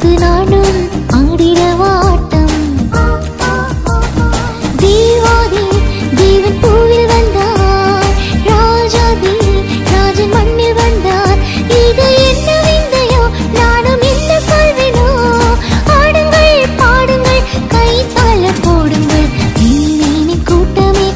பத்து நாடும் ஆடிடவாட்டம் தேவாதி தேவன் பூவில் வந்தார். ராஜாதி ராஜன் மண்ணில் வந்தார். இது என்ன விந்தையோ? நானும் என்ன சொல்வேனோ? ஆடுங்கள் பாடுங்கள் கைத்தாள போடுங்கள். கூட்டமே